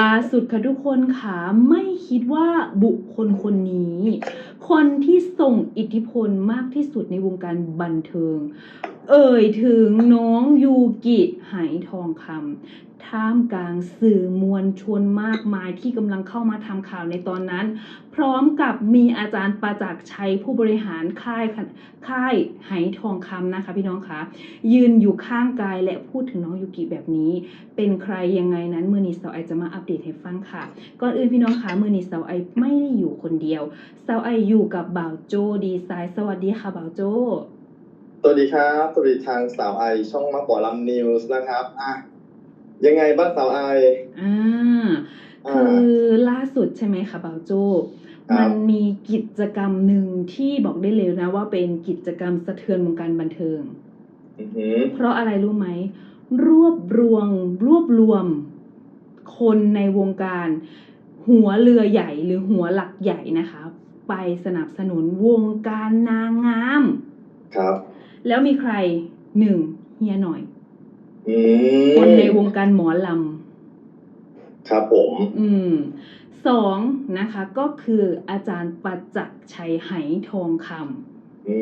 ล่าสุดค่ะทุกคนค่ะไม่คิดว่าบุคคลคนนี้ คนที่ส่งอิทธิพลมากที่สุดในวงการบันเทิง เอ่ยถึงน้องยูกิไหทองคำท่ามกลางสื่อมวลชนมากมายที่กำลังเข้ามาทำข่าวในตอนนั้น พร้อมกับมีอาจารย์ประจักษ์ชัยผู้บริหารค่ายค่ายไหทองคำนะคะพี่น้องคะยืนอยู่ข้างกายและพูดถึงน้องยูกิแบบนี้ เป็นใครยังไงนั้นมือนีสาวไอจะมาอัปเดตให้ฟังค่ะ ก่อนอื่นพี่น้องคะมือนีสาวไอไม่ได้อยู่คนเดียวสาวไออยู่กับบ่าวโจดีไซน์สวัสดีค่ะบ่าวโจ สวัสดีครับสวัสดีทางสาวไอช่องมาบอลำนิวส์นะครับอะยังไงบ้างสาวไออ่าอ่าคือล่าสุดใช่ไหมคะบ่าวโจครับมันมีกิจกรรมหนึ่งที่บอกได้เลยนะว่าเป็นกิจกรรมสะเทือนวงการบันเทิงอือหือเพราะอะไรรู้ไหม รวบรวมรวบรวมคนในวงการ หัวเรือใหญ่หรือหัวหลักใหญ่นะคะ ไปสนับสนุนวงการนางงาม ครับ แล้วมีใครหนึ่งเฮียหน่อย อืมคนในวงการหมอลครับผมำอืมสองนะคะ ก็คืออาจารย์ประจักษ์ชัยไหทองคอื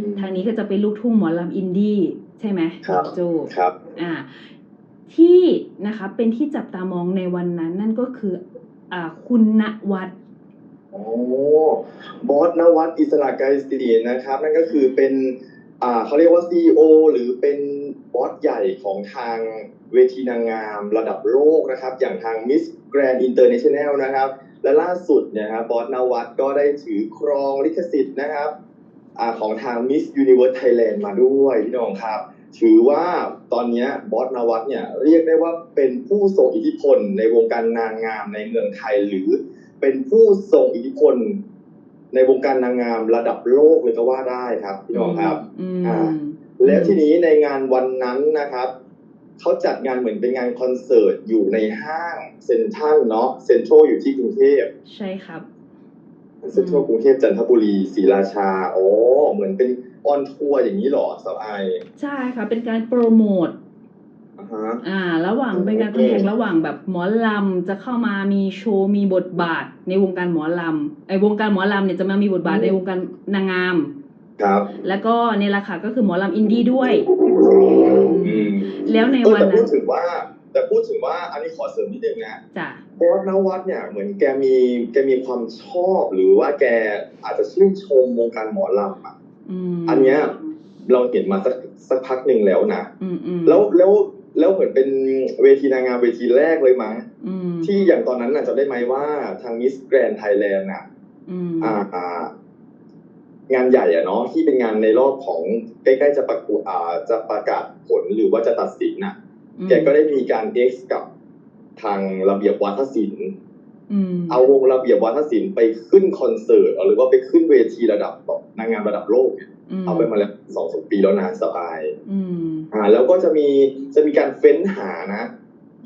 มำทางนี้ก็จะเป็นลูกทุ่งหมอลำอินดี้ใช่ไหมครับ โจ ครับ อ่าที่นะคะเป็นที่จับตามองในวันนั้นนั่นก็คืออ่าคุณณวัฒน์โอ้บอสนวัตอิสระไกรศรีนะครับ นั่นก็คือเป็น อ่าเขาเรียกว่า CEO หรือเป็นบอสใหญ่ของทางเวทีนางงามระดับโลกนะครับ อย่างทาง Miss Grand International นะครับ และล่าสุดเนี่ยครับบอสนวัตก็ได้ถือครองลิขสิทธิ์นะครับอของทาง Miss Universe Thailand มาด้วยพี่น้องครับ ถือว่าตอนนี้บอสนวัตเนี่ยเรียกได้ว่าเป็นผู้ทรงอิทธิพลในวงการนางงามในเมืองไทย หรือเป็นผู้ทรงอิทธิพล ในวงการนางงามระดับโลกเลยก็ว่าได้ครับพี่น้องครับอือ่ามแล้วทีนี้ในงานวันนั้นนะครับเขาจัดงานเหมือนเป็นงานคอนเสิร์ตอยู่ในห้างเซ็นทรัลเนาะเซ็นทรัลอยู่ที่กรุงเทพใช่ครับเซ็นทรัลกรุงเทพจันทบุรีศรีราชาโอ้เหมือนเป็นออนทัวร์อย่างนี้เหรอสาวไอใช่ค่ะเป็นการโปรโมท อ่าฮะอ่า ระหว่างอืมเป็นการคอนแทคระหว่างแบบหมอลำจะเข้ามามีโชว์มีบทบาทในวงการหมอลำไอ้วงการหมอลำเนี่ยจะมามีบทบาทในวงการนางงาม ครับ แล้วก็เนี่ยแหละค่ะก็คือหมอลำอินดี้ด้วยอืมแล้วในเออวันแต่พูนั้ดนถึงว่า แต่พูดถึงว่าอันนี้ขอเสริมนิดนึงนะจ้ะบอสนวัตเนี่ยเหมือนแกมีแกมีความชอบหรือว่าแกอาจจะชื่นชมวงการหมอลำอะอืมอันเนี้ยเราเห็นมาสักสักพักหนึ่งแล้วนะอืมอืมแล้วแล้ว แล้วเหมือนเป็นเวทีนางงามเวทีแรกเลยมั้งอืมที่อย่างตอนนั้นน่ะจะได้ไหมว่าทางมิสแกรนไทยแลนด์น่ะอืมอ่าอ่างานใหญ่อะเนาะที่เป็นงานในรอบของใกล้ๆจะประกวดอ่าจะประกาศผลหรือว่าจะตัดสินน่ะอืมแกก็ได้มีการเอ็กซ์กับทางระเบียบวัฒนศิลป์อืมเอาวงระเบียบวัฒนศิลป์ไปขึ้นคอนเสิร์ตหรือว่าไปขึ้นเวทีระดับแบบนางงามระดับโลกเนี่ยม เอาไปมาแล้วสองสามปีแล้วนะสบายอืมอ่า แล้วก็จะมีจะมีการเฟ้นหานะ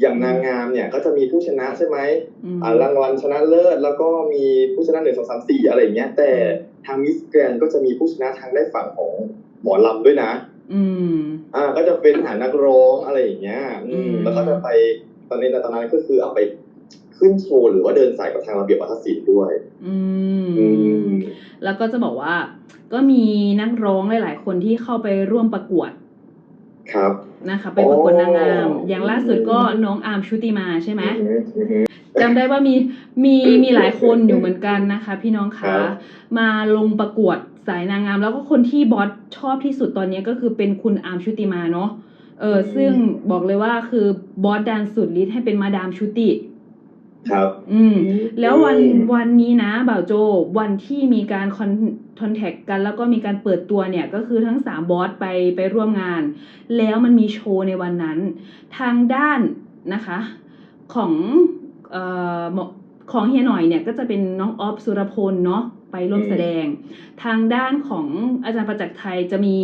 อย่างนางงามเนี่ยก็จะมีผู้ชนะใช่ไหมอืมอ่ารางวัลชนะเลิศ แล้วก็มีผู้ชนะหนึ่งสองสามสี่อะไรอย่างเงี้ย แต่ทางมิสแกรนก็จะมีผู้ชนะทางได้านฝั่งของหมอลำด้วยนะ อืม อ่า ก็จะเฟ้นหานักร้องอะไรอย่างเงี้ย อือืมมแล้วก็จะไปตอนนี้ตอนนั้นก็คือเอาไปขึ้นโชว์หรือว่าเดินสายกับทางระเบียบวัฒนศิลป์ด้วย อือืมมแล้วก็จะบอกว่า ก็มีนักร้องหลายๆ คนที่เข้าไปร่วมประกวด ครับ นะคะไปประกวดนางงามอ๋อออย่างล่าสุดก็น้องอาร์มชุติมาใช่ไหมอือฮึอือฮึจำได้ว่ามีมีมีหลายคนอยู่เหมือนกันนะคะ พี่น้องครัคะ บ มาลงประกวดสายนางงาม แล้วก็คนที่บอสชอบที่สุดตอนนี้ก็คือเป็นคุณอาร์มชุติมาเนาะเออซึ่งบอกเลยว่าคือบอสดันสุดฤทธิ์ให้เป็นมาดามชุติ ครับ อืม แล้ววันอืมวันนี้นะบ่าวโจวันที่มีการคอนคอนแทคกัน แล้วก็มีการเปิดตัวเนี่ยก็คือทั้งสามบอสไปไปร่วมงาน แล้วมันมีโชว์ในวันนั้น ทางด้านนะคะ ของเอ่อหมอของเฮียหน่อยเนี่ยก็จะเป็นน้องออฟสุรพลเนาะไปร่วมอืมแสดง ทางด้านของอาจารย์ประจักษ์ไทยจะมี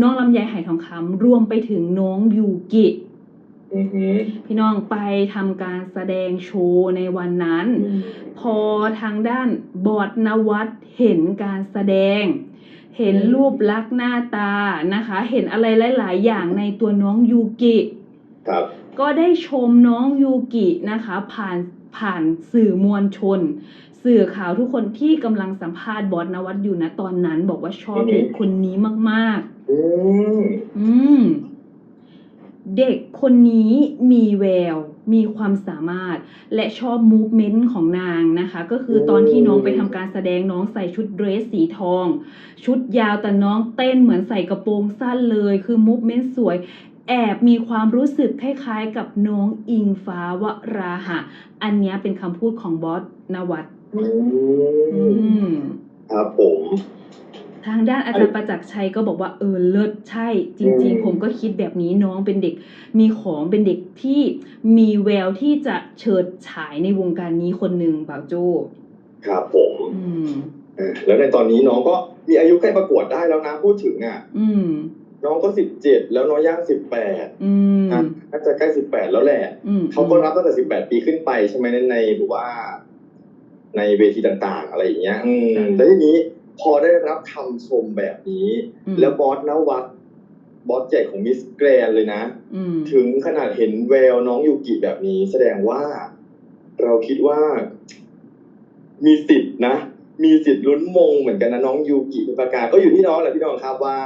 น้องลำไยไหทองคำรวมไปถึงน้องยูกิอือฮึ พี่น้องไปทำการแสดงโชว์ในวันนั้นอืมพอทางด้านบอดนวัดเห็นการแสดง เห็นอืมรูปลักษณ์หน้าตานะคะ เห็นอะไรหลาย ๆ อย่างในตัวน้องยูกิครับก็ได้ชมน้องยูกินะคะ ผ่านผ่านสื่อมวลชน สื่อข่าวทุกคนที่กำลังสัมภาษณ์บอสนวัตอยู่นะตอนนั้น บอกว่าชอบเด็กคนนี้มาก ๆ อืมอืม เด็กคนนี้มีแวว มีความสามารถ และชอบมูฟเมนต์ของนางนะคะ ก็คือตอนที่น้องไปทำการแสดงน้องใส่ชุดเดรสสีทอง ชุดยาวแต่น้องเต้นเหมือนใส่กระโปรงสั้นเลย คือมูฟเมนต์สวย แอบมีความรู้สึกคล้ายๆ กับน้องอิงฟ้าวราหะ อันเนี้ยเป็นคำพูดของบอสนวัตอือืมมครับผม ทางด้านอาจารย์ประจักษ์ชัยก็บอกว่าเออเลิศใช่จริงอืมๆผมก็คิดแบบนี้น้องเป็นเด็กมีของเป็นเด็กที่มีแววที่จะเฉิดฉายในวงการนี้คนหนึ่งบ่าวโจครับผมอืมอ่าแล้วในตอนนี้น้องก็มีอายุใกล้ประกวดได้แล้วนะพูดถึงอะอืมน้องก็สิบเจ็ดแล้วน้องย่างสิบแปดอืมน่าจะใกล้สิบแปดแล้วแหละอืมเขาก็รับตั้งแต่สิบแปดปีขึ้นไปใช่ไหมในในหรือว่า ในเวทีต่าง ๆ อะไรอย่างเงี้ยอืมแล้วทีนี้ พอได้รับคำชมแบบนี้อืมแล้วบอสนวัตบอสใหญ่ของมิสแกรนเลยนะอืมถึงขนาดเห็นแววน้องยูกิแบบนี้ แสดงว่า เราคิดว่า มีสิทธิ์นะ มีสิทธิ์ลุ้นมงเหมือนกันนะน้องยูกิเป็นประกาศก็อยู่ที่น้องแหละพี่น้องครับว่า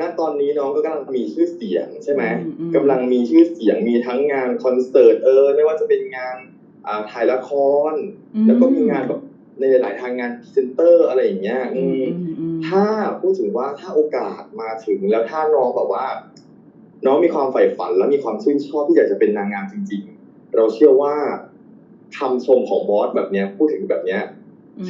ณตอนนี้น้องก็กำลังมีชื่อเสียงใช่ไหมอือืกำลังมีชื่อเสียงมีทั้งงานคอนเสิร์ตเออไม่ว่าจะเป็นงานอ่าถ่ายละคร แล้วก็มีงานแบบ ในหลาย ๆ ทางงานพรีเซนเตอร์อะไรอย่างเงี้ยอือืมมอืมอืมถ้าพูดถึงว่าถ้าโอกาสมาถึงแล้วถ้าน้องแบบว่า น้องมีความใฝ่ฝันและมีความชื่นชอบที่อยากจะเป็นนางงามจริง ๆ เราเชื่อว่าคำชมของบอสแบบเนี้ยพูดถึงแบบเนี้ย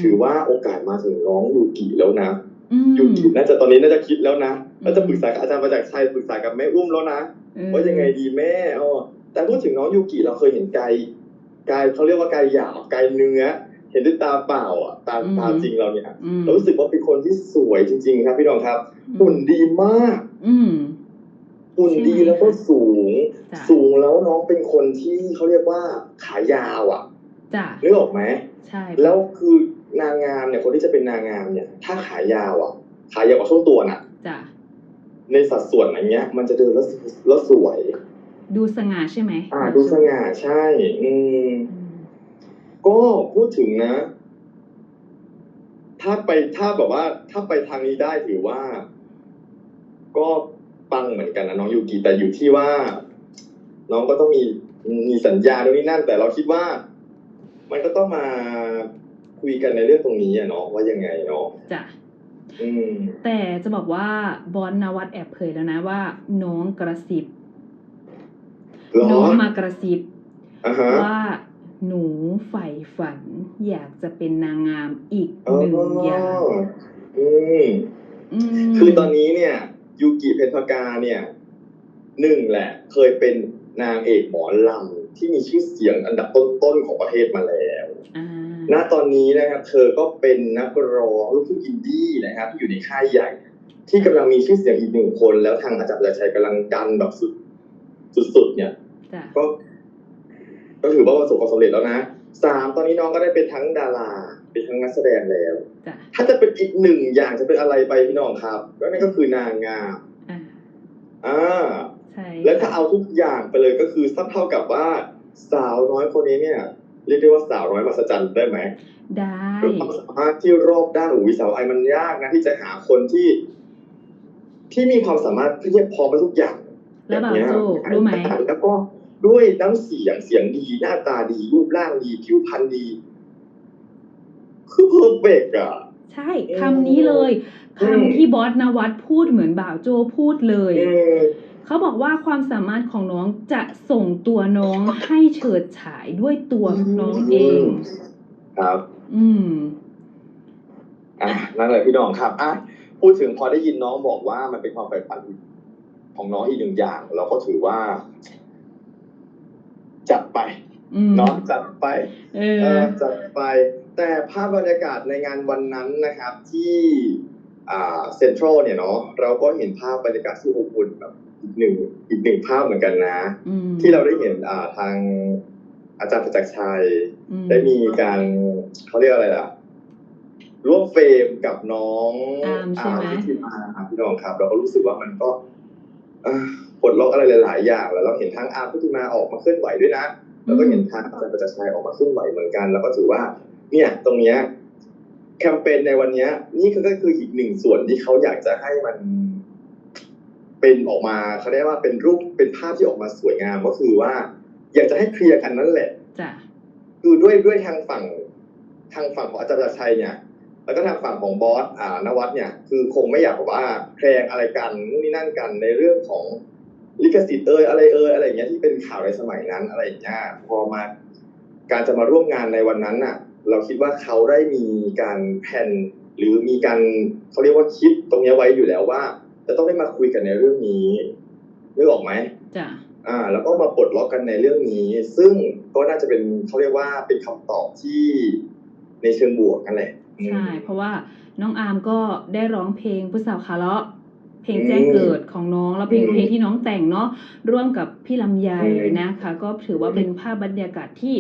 ถือว่าโอกาสมาถึงน้องยูกิแล้วนะอืมยูกิน่าจะตอนนี้น่าจะคิดแล้วนะอืมน่าจะปรึกษากับอาจารย์ประจักษ์ชัยปรึกษากับแม่อุ้มแล้วนะเออว่ายังไงดีแม่อ๋อแต่พูดถึงน้องยูกิเราเคยเห็นไกายกายเขาเรียกว่ากายหยาบกายเนื้อ เห็นด้วยตาเปล่าอะตาตาจริงเราเนี่ยอืมเรารู้สึกว่าเป็นคนที่สวยจริง ๆ ครับ พี่น้องครับหุ่นดีมาก อืมหุ่นดีแล้วก็สูงจ้ะสูงแล้วน้องเป็นคนที่เขาเรียกว่าขายาวอะจ้ะนึกออกไหมใช่แล้วคือนางงามเนี่ยคนที่จะเป็นนางงามเนี่ย ถ้าขายาวอะ ขายาวกว่าช่วงตัวน่ะจ้ะในสัดส่วนอย่างเงี้ย มันจะเดินแล้วแล้วสวย ดูสง่าใช่ไหมอ่า ดูสง่าใช่ อืมอืม ก็พูดถึงนะ ถ้าไปถ้าแบบว่า ถ้าไปทางนี้ได้ถือว่า ก็ปังเหมือนกันนะน้องยูกิแต่อยู่ที่ว่า น้องก็ต้องมีมีสัญญาโน่นนี่นั่น แต่เราคิดว่า มันก็ต้องมาคุยกันในเรื่องตรงนี้อะเนาะว่ายังไงเนาะจ้ะอืมแต่จะบอกว่าบอลนวัตแอบเผยแล้วนะว่า น้องกระซิบเหรอน้องมากระซิบอ่าฮะว่า หนูใฝ่ฝัน อยากจะเป็นนางงามอีกอ๋อหนึ่งอย่างอืมอืมคือตอนนี้เนี่ย ยูกิเพนพกาเนี่ยหนึ่งแหละ เคยเป็นนางเอกหมอลำที่มีชื่อเสียงอันดับต้นๆของประเทศมาแล้วอ่าณตอนนี้นะครับเธอก็เป็นนักร้องลูกทุ่งอินดี้นะครับที่อยู่ในค่ายใหญ่ ที่กำลังมีชื่อเสียงอีกหนึ่งคน แล้วทางอาจารย์ประจักษ์ชัยกำลังดันแบบสุดสุดๆเนี่ยจ้ะก็ ก็ถือว่าประสบความสำเร็จแล้วนะสามตอนนี้น้องก็ได้เป็นทั้งดารา เป็นทั้งนักแสดงแล้ว จ้ะถ้าจะเป็นอีกหนึ่งอย่างจะเป็นอะไรไปพี่น้องครับก็นั่นก็คือนางงามอ่าอ่าใช่และถ้าเอาทุกอย่างไปเลยก็คือสักเท่ากับว่า สาวน้อยคนนี้เนี่ย เรียกได้ว่าสาวน้อยมหัศจรรย์ได้ไหม ได้ ด้วยความสามารถที่รอบด้านอุวิสาวไอมันยากนะที่จะหาคนที่ ที่มีความสามารถที่เพียบพร้อมไปทุกอย่างแล้วบ่าวบบเนี้ยโจรู้ไหมแล้วก็ ด้วยน้ำเสียงเสียงดีหน้าตาดี รูปร่างดีผิวพรรณดี คือเพอร์เฟกต์อะใช่คำนี้เลยอืมคำที่บอสนวัตพูดเหมือนบ่าวโจพูดเลยอืมเขาบอกว่าความสามารถของน้องจะส่งตัวน้องให้เฉิดฉายด้วยตัวน้องเอง ครับ อืมอะนั่นแหละพี่น้องครับอะพูดถึงพอได้ยินน้องบอกว่ามันเป็นความใฝ่ฝันของน้องอีกหนึ่งอย่าง เราก็ถือว่า จัดไปอืมเนาะจัดไปเอเอออจัดไป แต่ภาพบรรยากาศในงานวันนั้นนะครับที่อ่าเซ็นทรัลเนี่ยเนาะเราก็เห็นภาพบรรยากาศที่อบอุ่นแบบอีกหนึ่งอีกหนึ่งภาพเหมือนกันนะอืมที่เราได้เห็นอ่าทางอาจารย์ประจักษ์ชัยอืมได้มีการเขาเรียกอะไรล่ะ ร่วมเฟรมกับน้องอาร์มใช่ไหมที่มาครับพี่น้องครับ เราก็รู้สึกว่ามันก็อ่า ปลดล็อกอะไรหลาย ๆ อย่าง แล้วเราเห็นทางอาร์มพุทธิมาออกมาเคลื่อนไหวด้วยนะแล้วก็เห็นทางอาจารย์ประจักษ์ชัยออกมาเคลื่อนไหวเหมือนกัน แล้วก็ถือว่า เนี่ยตรงเนี้ยแคมเปญในวันเนี้ยนี่ก็คืออีกหนึ่งส่วนที่เขาอยากจะให้มัน เป็นออกมาเขาเรียกว่าเป็นรูปเป็นภาพที่ออกมาสวยงามก็คือว่า อยากจะให้เคลียร์กันนั่นแหละจ้ะคือด้วยด้วยทางฝั่ง ทางฝั่งของอาจารย์ประจักษ์ชัยเนี่ย แล้วก็ทางฝั่งของบอสอ่านวัดเนี่ย คือคงไม่อยากว่าแพรงอะไรกันนู่นนี่นั่นกันในเรื่องของ ลิขสิทธิ์เอยอะไรเอยอะไรอย่างเงี้ยที่เป็นข่าวในสมัยนั้นอะไรอย่างเงี้ยพอมาการจะมาร่วมงานในวันนั้นน่ะ เราคิดว่าเขาได้มีการแผนหรือมีการเขาเรียกว่าคิดตรงเนี้ยไว้อยู่แล้วว่า จะต้องได้มาคุยกันในเรื่องนี้นึกออกไหมจ้ะอ่า แล้วก็มาปลดล็อกกันในเรื่องนี้ ซึ่งก็น่าจะเป็นเขาเรียกว่าเป็นคำตอบที่ในเชิงบวกกันแหละใช่เพราะว่าน้องอาร์มก็ได้ร้องเพลงผู้สาวคาเลาะเพลงอืมแจ้งเกิดของน้องแล้ว เพลงอืมเพลงที่น้องแต่งเนาะร่วมกับพี่ลำไยอืมนะคะ ก็ถือว่าอืมเป็นภาพบรรยากาศที่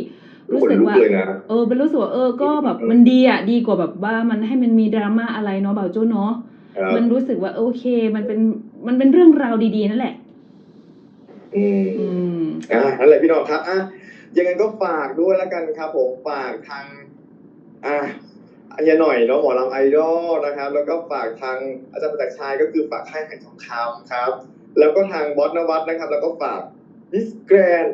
ขรู้นสึกลุกว่าเลยนะเออเป็นรู้สึกว่าเออก็แบบอืมมันดีอะดีกว่าแบบว่ามันให้มันมีดราม่าอะไรเนาะเบาโจ้เนาะครับมันรู้สึกว่าโอเค มันเป็นมันเป็นเรื่องราวดีๆนั่นแหละอืมอืมอ่านั่นแหละพี่น้องครับอะยังไงก็ฝากด้วยแล้วกันครับ ผมฝากทาง อะอันยหน่อยเนาะหมอลำไอดอลนะครับ แล้วก็ฝากทางอาจารย์ประจักษ์ชัยก็คือฝากค่ายแห่งทองคำครับ แล้วก็ทางบอสนวัตนะครับ แล้วก็ฝากมิสแกรน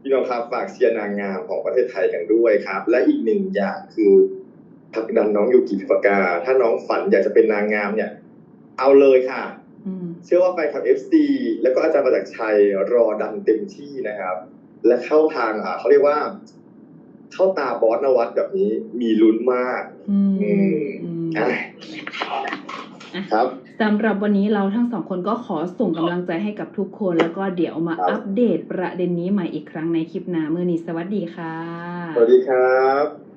พี่น้องครับฝากเชียร์นางงามของประเทศไทยกันด้วยครับ และอีกหนึ่งอย่างคือผลักดันน้องยูกิพิปากา ถ้าน้องฝันอยากจะเป็นนางงามเนี่ย เอาเลยค่ะอืมเชื่อว่าแฟนคลับ FC แล้วก็อาจารย์ประจักษ์ชัยรอดันเต็มที่นะครับ และเข้าทางอ่าเขาเรียกว่า เข้าตาบอสนวัตแบบนี้มีลุ้นมาก อืมอืมอืมอะ ครับสำหรับวันนี้เราทั้งสองคนก็ขอส่งกำลังใจให้กับทุกคน แล้วก็เดี๋ยวมาครับอัปเดตประเด็นนี้ใหม่อีกครั้งในคลิปหน้าเมื่อนี้สวัสดีค่ะ สวัสดีครับ